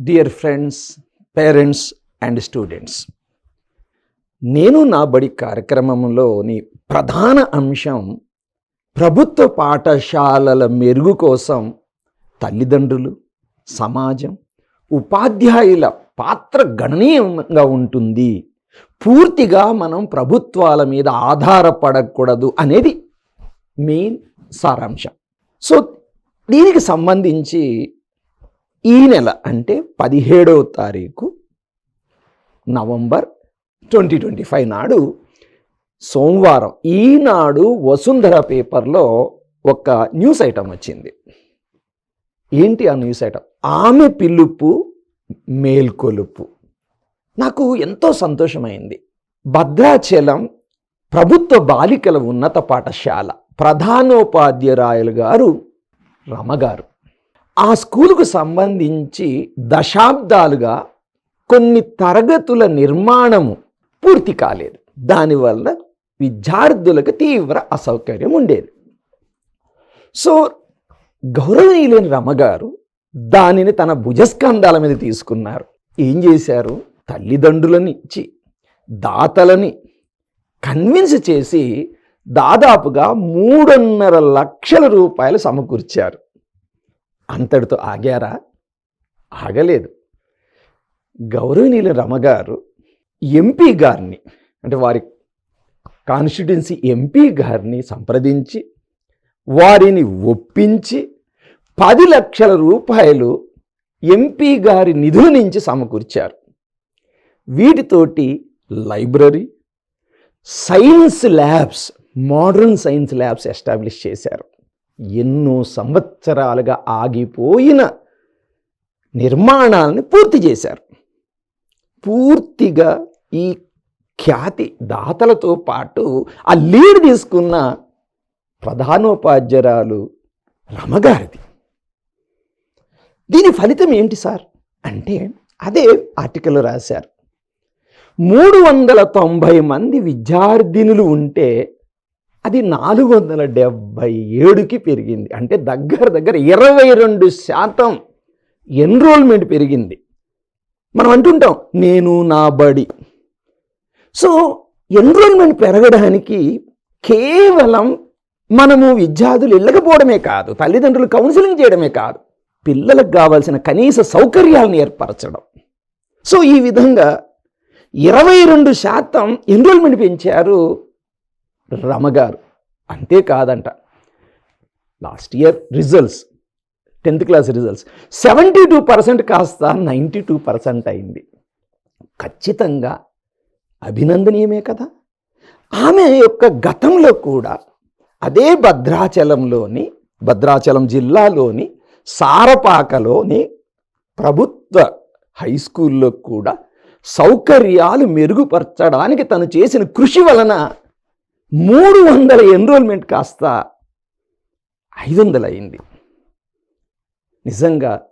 Dear friends parents and students నేను నా బడి కార్యక్రమంలోని ప్రధాన అంశం ప్రభుత్వ పాఠశాలల మెరుగు కోసం తల్లిదండ్రులు సమాజం ఉపాధ్యాయుల పాత్ర గణనీయంగా ఉంటుంది. పూర్తిగా మనం ప్రభుత్వాల మీద ఆధారపడకూడదు అనేది మెయిన్ సారాంశం. సో దీనికి సంబంధించి ఈ నెల అంటే పదిహేడవ తారీఖు నవంబర్ ట్వంటీ ట్వంటీ ఫైవ్ నాడు సోమవారం. ఈనాడు వసుంధర పేపర్లో ఒక న్యూస్ ఐటమ్ వచ్చింది. ఏంటి ఆ న్యూస్ ఐటమ్? ఆమె పిలుపు మేల్కొలుపు. నాకు ఎంతో సంతోషమైంది. భద్రాచలం ప్రభుత్వ బాలికల ఉన్నత పాఠశాల ప్రధానోపాధ్యాయులు గారు రమగారు. ఆ స్కూలుకు సంబంధించి దశాబ్దాలుగా కొన్ని తరగతుల నిర్మాణము పూర్తి కాలేదు. దానివల్ల విద్యార్థులకు తీవ్ర అసౌకర్యం ఉండేది. సో గౌరవనీయులైన రమగారు దానిని తన భుజస్కంధాల మీద తీసుకున్నారు. ఏం చేశారు? తల్లిదండ్రులని ఇచ్చి దాతలని కన్విన్స్ చేసి దాదాపుగా మూడున్నర లక్షల రూపాయలు సమకూర్చారు. అంతటితో ఆగారా? ఆగలేదు. గౌరవనీయుల రమగారు ఎంపీ గారిని అంటే వారి కాన్స్టిట్యున్సీ ఎంపీ గారిని సంప్రదించి వారిని ఒప్పించి పది లక్షల రూపాయలు ఎంపీ గారి నిధుల నుంచి సమకూర్చారు. వీటితోటి library science labs modern science labs establish చేశారు. ఎన్నో సంవత్సరాలుగా ఆగిపోయిన నిర్మాణాలను పూర్తి చేశారు. పూర్తిగా ఈ ఖ్యాతి దాతలతో పాటు ఆ లీడ్ తీసుకున్న ప్రధానోపాధ్యరాలు రమగారిది. దీని ఫలితం ఏంటి సార్? అంటే అదే ఆర్టికల్ రాశారు. మూడు వందల తొంభై మంది విద్యార్థినులు ఉంటే అది నాలుగు వందల డెబ్భై ఏడుకి పెరిగింది. అంటే దగ్గర దగ్గర ఇరవై రెండు శాతం ఎన్రోల్మెంట్ పెరిగింది. మనం అంటుంటాం నేను నా బడి. సో ఎన్రోల్మెంట్ పెరగడానికి కేవలం మనము విద్యార్థులు వెళ్ళకపోవడమే కాదు తల్లిదండ్రులు కౌన్సిలింగ్ చేయడమే కాదు పిల్లలకు కావాల్సిన కనీస సౌకర్యాలను ఏర్పరచడం. సో ఈ విధంగా ఇరవై రెండు శాతం ఎన్రోల్మెంట్ పెంచారు రమగారు. అంతేకాదంట last year results tenth class results. Seventy two percent కాస్త నైంటీ టూ పర్సెంట్ అయింది. ఖచ్చితంగా అభినందనీయమే కదా? ఆమె యొక్క గతంలో కూడా అదే భద్రాచలంలోని భద్రాచలం జిల్లాలోని సారపాకలోని ప్రభుత్వ హై స్కూల్లో కూడా సౌకర్యాలు మెరుగుపరచడానికి తను చేసిన కృషి వలన మూడు వందల ఎన్రోల్మెంట్ కాస్త ఐదు వందలు అయింది నిజంగా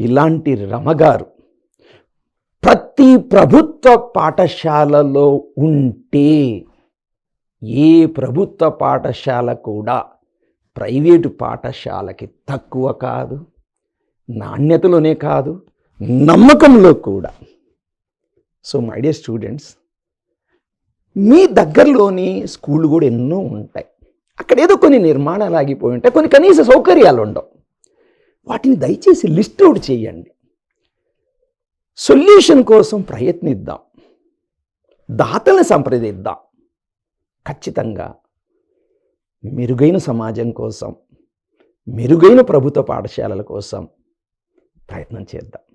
ఇలాంటి రమగారు ప్రతి ప్రభుత్వ పాఠశాలలో ఉంటే ఏ ప్రభుత్వ పాఠశాల కూడా ప్రైవేటు పాఠశాలకి తక్కువ కాదు నాణ్యతలోనే కాదు నమ్మకంలో కూడా. సో మై డియర్ స్టూడెంట్స్ మీ దగ్గరలోని స్కూళ్ళు కూడా ఎన్నో ఉంటాయి. అక్కడ ఏదో కొన్ని నిర్మాణాలు ఆగిపోయి ఉంటాయి. కొన్ని కనీస సౌకర్యాలు ఉండవు. వాటిని దయచేసి లిస్ట్ అవుట్ చేయండి. సొల్యూషన్ కోసం ప్రయత్నిద్దాం. దాతల్ని సంప్రదిద్దాం. ఖచ్చితంగా మెరుగైన సమాజం కోసం మెరుగైన ప్రభుత్వ పాఠశాలల కోసం ప్రయత్నం చేద్దాం.